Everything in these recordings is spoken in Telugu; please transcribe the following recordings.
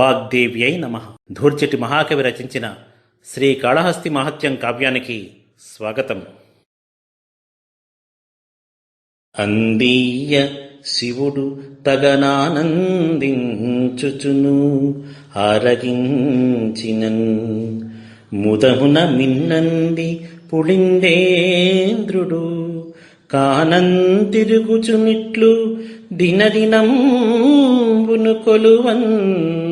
వాగ్దేవ్యై నమ. ధూర్చటి మహాకవి రచించిన శ్రీ కాళహస్తి మహత్యం కావ్యానికి స్వాగతం. అందీయ శివుడు తగనానందించుచును ఆరగించినన్ ముదమున మిన్నంది పుళిందేంద్రుడు కానంతిరుగుచునిట్లు దినదినంబును కొలువన్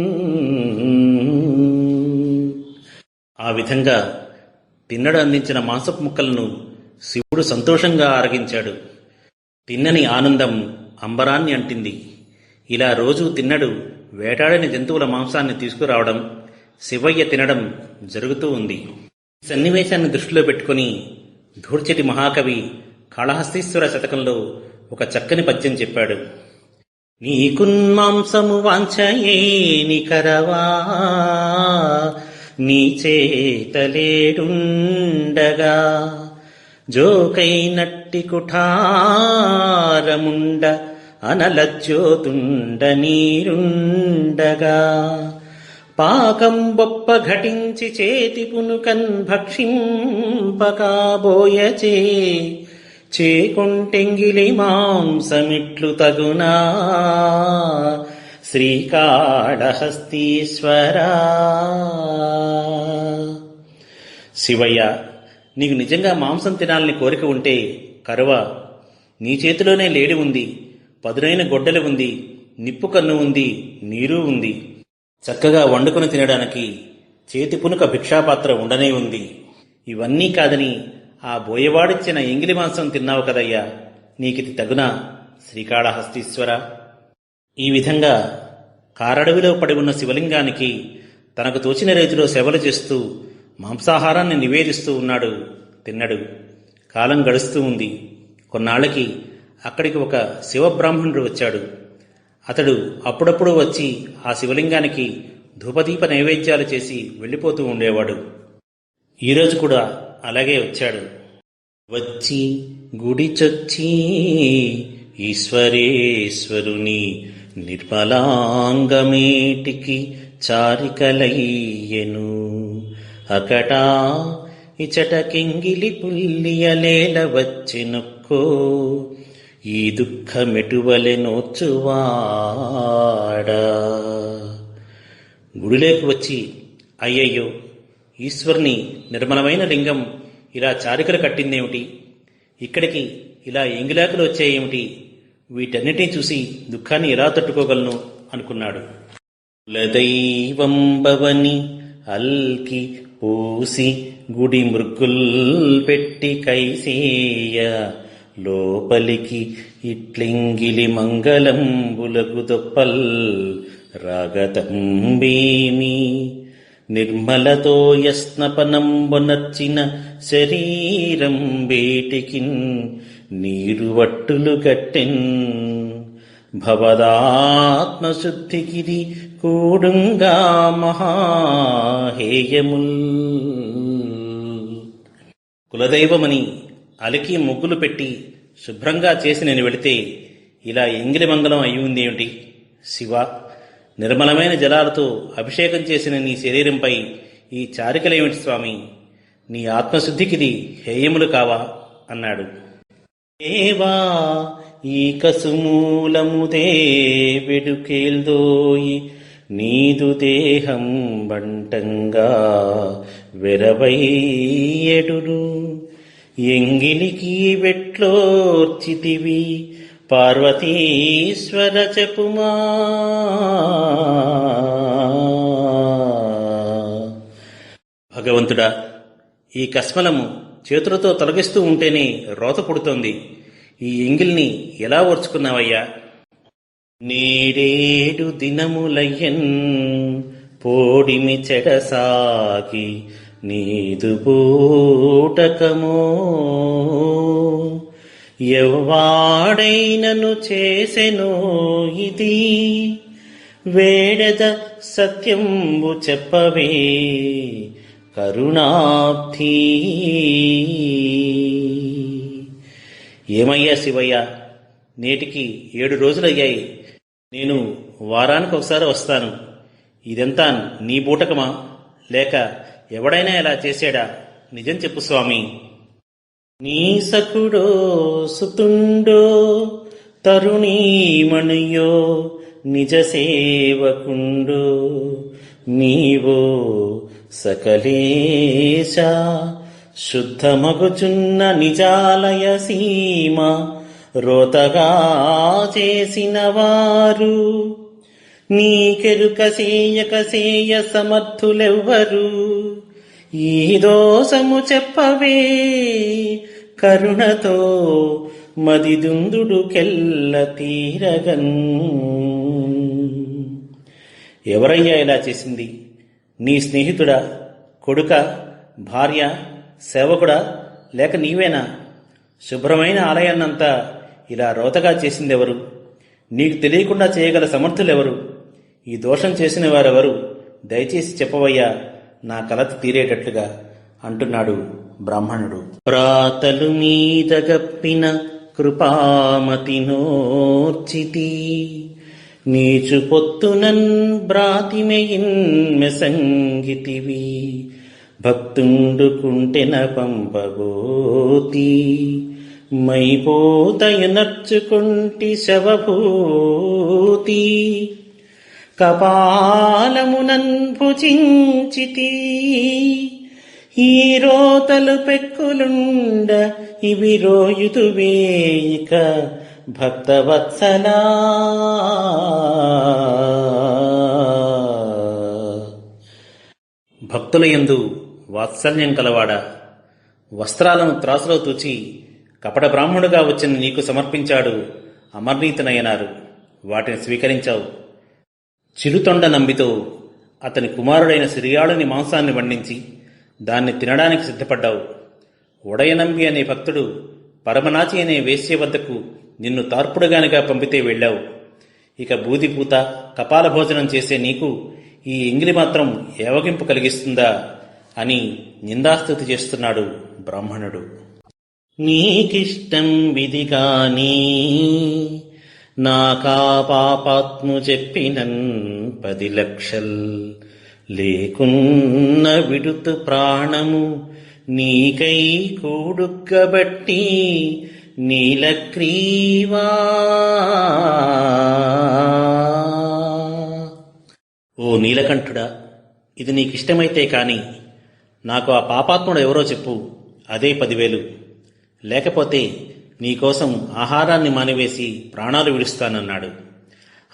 ఆ విధంగా తిన్నడు అందించిన మాంసపు ముక్కలను శివుడు సంతోషంగా ఆరగించాడు. తిన్నని ఆనందం అంబరాన్ని అంటింది. ఇలా రోజు తిన్నడు వేటాడని జంతువుల మాంసాన్ని తీసుకురావడం శివయ్య తినడం జరుగుతూ ఉంది. సన్నివేశాన్ని దృష్టిలో పెట్టుకుని ధూర్చటి మహాకవి కాళహస్తీశ్వర శతకంలో ఒక చక్కని పద్యం చెప్పాడు. నీకున్మాంసము వాంఛయేని కరవా నీ చేతలేడుండగా జోకైనట్టి కుఠారముండ అనలజ్యోతుండ నీరుండగా. పాకం బొప్ప ఘటించి చేతి పునుకన్ భక్షింపకాబోయచే చేకొంటెంగిలి మాంసమిట్లు తగునా. శ్రీకాళహస్తీశ్వరా. శివయ్య నీకు నిజంగా మాంసం తినాలని కోరిక ఉంటే కరువ. నీ చేతిలోనే లేడి ఉంది పదునైన గొడ్డలి ఉంది నిప్పు కన్ను ఉంది నీరు ఉంది. చక్కగా వండుకొని తినడానికి చేతి పునుక భిక్షాపాత్ర ఉండనే ఉంది. ఇవన్నీ కాదని ఆ బోయవాడిచ్చిన ఎంగిలి మాంసం తిన్నావు కదయ్యా. నీకిది తగునా శ్రీకాళహస్తీశ్వర. ఈ విధంగా కారడవిలో పడి ఉన్న శివలింగానికి తనకు తోచిన రీతిలో సేవలు చేస్తూ మాంసాహారాన్ని నివేదిస్తూ ఉన్నాడు తిన్నడు. కాలం గడుస్తూ ఉంది. కొన్నాళ్ళకి అక్కడికి ఒక శివబ్రాహ్మణుడు వచ్చాడు. అతడు అప్పుడప్పుడు వచ్చి ఆ శివలింగానికి ధూపదీప నైవేద్యాలు చేసి వెళ్ళిపోతూ ఉండేవాడు. ఈరోజు కూడా అలాగే వచ్చాడు. వచ్చి గుడి చొచ్చి ఈశ్వరేశ్వరుని నిర్మలాంగమేటికి చారికలయ్యెను. అకటా ఇచట కింగిలి పుల్లియలేల వచ్చినొక్కో ఈ దుఃఖమెటువలె నోచువాడా. గుడిలోకి వచ్చి అయ్యయ్యో ఈశ్వరుని నిర్మలమైన లింగం ఇలా చారికలు కట్టిందేమిటి? ఇక్కడికి ఇలా ఎంగిలాకులు వచ్చాయేమిటి? వీటన్నిటినీ చూసి దుఃఖాన్ని ఎలా తట్టుకోగలను అనుకున్నాడు. కులదైవం భవని అల్కి పూసి గుడి మృకుల్ పెట్టి కైసేయ. లోపలికి ఇట్లింగిలి మంగళంబులకు దొప్పల్ రాగతంబేమి. నిర్మలతో యస్నపనంబొనర్చిన శరీరం బేటికిన్ నీరు వట్టులు గట్టెన్ భవదాత్మశుద్ధికిది కూడుంగా మహాహేయముల్ కులదైవమని అలికి ముగ్గులు పెట్టి శుభ్రంగా చేసి నేను వెళితే ఇలా ఎంగిలి మంగళం అయి ఉందేమిటి శివ నిర్మలమైన జలాలతో అభిషేకం చేసిన నీ శరీరంపై ఈ చారికలేమిటి స్వామి నీ ఆత్మశుద్ధికిది హేయములు కావా అన్నాడు ఏవా ఈ కసుమూలముదే వెడుకేల్దోయి నీదు దేహం బంటంగా వెరవయ్యడును ఎంగిలికి వెట్లోర్చితివి పార్వతీశ్వర చెప్పుమా. భగవంతుడా ఈ కస్మలము చేతులతో తొలగిస్తూ ఉంటేనే రోత పుడుతోంది. ఈ ఎంగిల్ని ఎలా ఓర్చుకున్నావయ్యా? నేడేడు దినములయ్యన్ పోడిమి చెడసాగి నీదు బూటకమో ఎవ్వాడైనను చేసెనో ఇది వేడద సత్యంబు చెప్పవే కరుణాబ్ధి ఏమయ్యా శివయ్య? నేటికి ఏడు రోజులయ్యాయి. నేను వారానికి ఒకసారి వస్తాను. ఇదంతా నీ బూటకమా? లేక ఎవడైనా ఇలా చేశాడా? నిజం చెప్పు స్వామి. నీ సకుడో సుతుండో తరుణీమణియో నిజ సేవకుండో నీవో సకలేశ శుద్ధమగుచున్న నిజాలయ సీమ రోతగా చేసిన వారు నీకెరుక సేయక సేయ సమర్థులెవ్వరు. ఈ దోషము చెప్పవే. కరుణతో మదిదుందుడు కెల్ల తీరగన్. ఎవరయ్యా ఇలా చేసింది? నీ స్నేహితుడా కొడుక భార్య సేవకుడా లేక నీవేనా? శుభ్రమైన ఆలయాన్నంతా ఇలా రోతగా చేసిందెవరు? నీకు తెలియకుండా చేయగల సమర్థులెవరు? ఈ దోషం చేసిన వారెవరు దయచేసి చెప్పవయ్యా నా కలత తీరేటట్లుగా అంటున్నాడు బ్రాహ్మణుడు. ప్రాతలు మీద గప్పిన కృపామతి నోర్చితి నీచు పొత్తునన్ బ్రాతిమెయిన్ మెసంగితివి భక్తుండుకుంటెన పంపబోతి. మైపోతయ నర్చుకుంటి శవభూతి కపాలమునన్భుజించితి ఈ రోతలు పెక్కులుండ ఇవి రోయుతువేయిక భక్తవత్సలా. భక్తుల యందు వాత్సల్యం కలవాడా వస్త్రాలను త్రాసులో తూచి కపట బ్రాహ్మణుడుగా వచ్చిన నీకు సమర్పించాడు. అమర్నీతనయనారు వాటిని స్వీకరించావు. చిరుతొండ నంబితో అతని కుమారుడైన సిరియాళుని మాంసాన్ని వండించి దాన్ని తినడానికి సిద్ధపడ్డావు. ఉడయనంబి అనే భక్తుడు పరమనాచి అనే వేశ్య వద్దకు నిన్ను తార్పుడుగానిగా పంపితే వెళ్ళావు. ఇక బూదిపూత కపాల భోజనం చేసే నీకు ఈ ఎంగిలి మాత్రం ఏవగింపు కలిగిస్తుందా అని నిందాస్తుతి చేస్తున్నాడు బ్రాహ్మణుడు. నీకిష్టం విధి కానీ నాకా పాపాత్ము చెప్పినన్ పది లక్షల్ లేకున్న విడుతు ప్రాణము నీకై కూడుక్కబట్టి నీలగ్రీవా. ఓ నీలకంఠుడా ఇది నీకిష్టమైతే కాని నాకు ఆ పాపాత్ముడు ఎవరో చెప్పు అదే పదివేలు. లేకపోతే నీకోసం ఆహారాన్ని మానివేసి ప్రాణాలు విడుస్తానన్నాడు.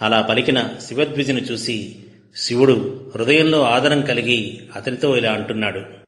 అలా పలికిన శివద్విజను చూసి శివుడు హృదయంలో ఆదరం కలిగి అతనితో ఇలా అంటున్నాడు.